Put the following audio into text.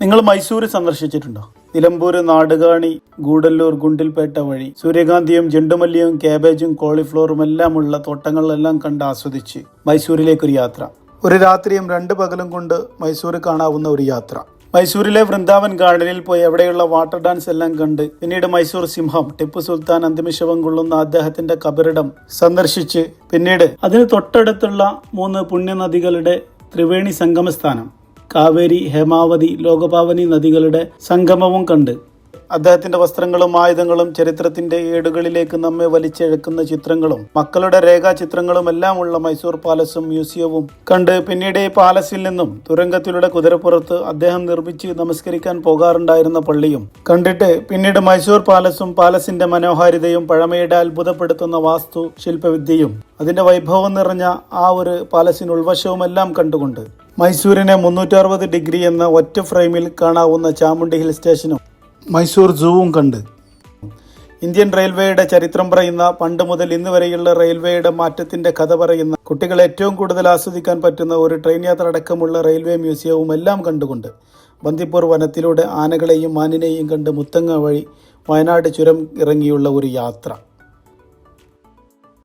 നിങ്ങൾ മൈസൂർ സന്ദർശിച്ചിട്ടുണ്ടോ? നിലമ്പൂർ നാടുകാണി ഗൂഡല്ലൂർ ഗുണ്ടിൽപേട്ട വഴി. സൂര്യകാന്തിയും ജെണ്ടുമല്ലിയും കാബേജും കോളിഫ്ലവറും എല്ലാം ഉള്ള തോട്ടങ്ങളെല്ലാം കണ്ട് ആസ്വദിച്ച് മൈസൂരിലേക്കൊരു യാത്ര. ഒരു രാത്രിയും രണ്ട് പകലും കൊണ്ട് മൈസൂർ കാണാവുന്ന ഒരു യാത്ര. മൈസൂരിലെ വൃന്ദാവൻ ഗാർഡനിൽ പോയി അവിടെയുള്ള വാട്ടർ ഡാൻസ് എല്ലാം കണ്ട് പിന്നീട് മൈസൂർ സിംഹം ടിപ്പു സുൽത്താൻ അന്തിമശവം കൊള്ളുന്ന അദ്ദേഹത്തിന്റെ കബറിടം സന്ദർശിച്ച് പിന്നീട് അതിന് തൊട്ടടുത്തുള്ള മൂന്ന് പുണ്യനദികളുടെ ത്രിവേണി സംഗമസ്ഥാനം. കാവേരി ഹേമാവതി ലോകപാവനി നദികളുടെ സംഗമവും കണ്ട്. അദ്ദേഹത്തിന്റെ വസ്ത്രങ്ങളും ആയുധങ്ങളും ചരിത്രത്തിന്റെ ഏടുകളിലേക്ക് നമ്മെ വലിച്ചിഴക്കുന്ന ചിത്രങ്ങളും മക്കളുടെ രേഖാചിത്രങ്ങളും എല്ലാം ഉള്ള മൈസൂർ പാലസും മ്യൂസിയവും കണ്ട് പിന്നീട് ഈ പാലസിൽ നിന്നും തുരങ്കത്തിലൂടെ കുതിരപ്പുറത്ത് അദ്ദേഹം നിർമ്മിച്ച് നമസ്കരിക്കാൻ പോകാറുണ്ടായിരുന്ന പള്ളിയും കണ്ടിട്ട് പിന്നീട് മൈസൂർ പാലസും പാലസിന്റെ മനോഹാരിതയും പഴമയുടെ അത്ഭുതപ്പെടുത്തുന്ന വാസ്തു ശില്പവിദ്യയും അതിന്റെ വൈഭവം നിറഞ്ഞ ആ ഒരു പാലസിന് ഉൾവശവും എല്ലാം കണ്ടുകൊണ്ട് മൈസൂരിനെ മുന്നൂറ്റി അറുപത് ഡിഗ്രി എന്ന ഒറ്റ ഫ്രെയിമിൽ കാണാവുന്ന ചാമുണ്ടി ഹിൽ സ്റ്റേഷനും മൈസൂർ സൂവും കണ്ട്. ഇന്ത്യൻ റെയിൽവേയുടെ ചരിത്രം പറയുന്ന പണ്ട് മുതൽ ഇന്ന് വരെയുള്ള റെയിൽവേയുടെ മാറ്റത്തിന്റെ കഥ പറയുന്ന കുട്ടികൾ ഏറ്റവും കൂടുതൽ ആസ്വദിക്കാൻ പറ്റുന്ന ഒരു ട്രെയിൻ യാത്ര അടക്കമുള്ള റെയിൽവേ മ്യൂസിയവും എല്ലാം കണ്ടുകൊണ്ട് ബന്ദിപ്പൂർ വനത്തിലൂടെ ആനകളെയും മാനിനെയും കണ്ട് മുത്തങ്ങ വഴി വയനാട് ചുരം ഇറങ്ങിയുള്ള ഒരു യാത്ര.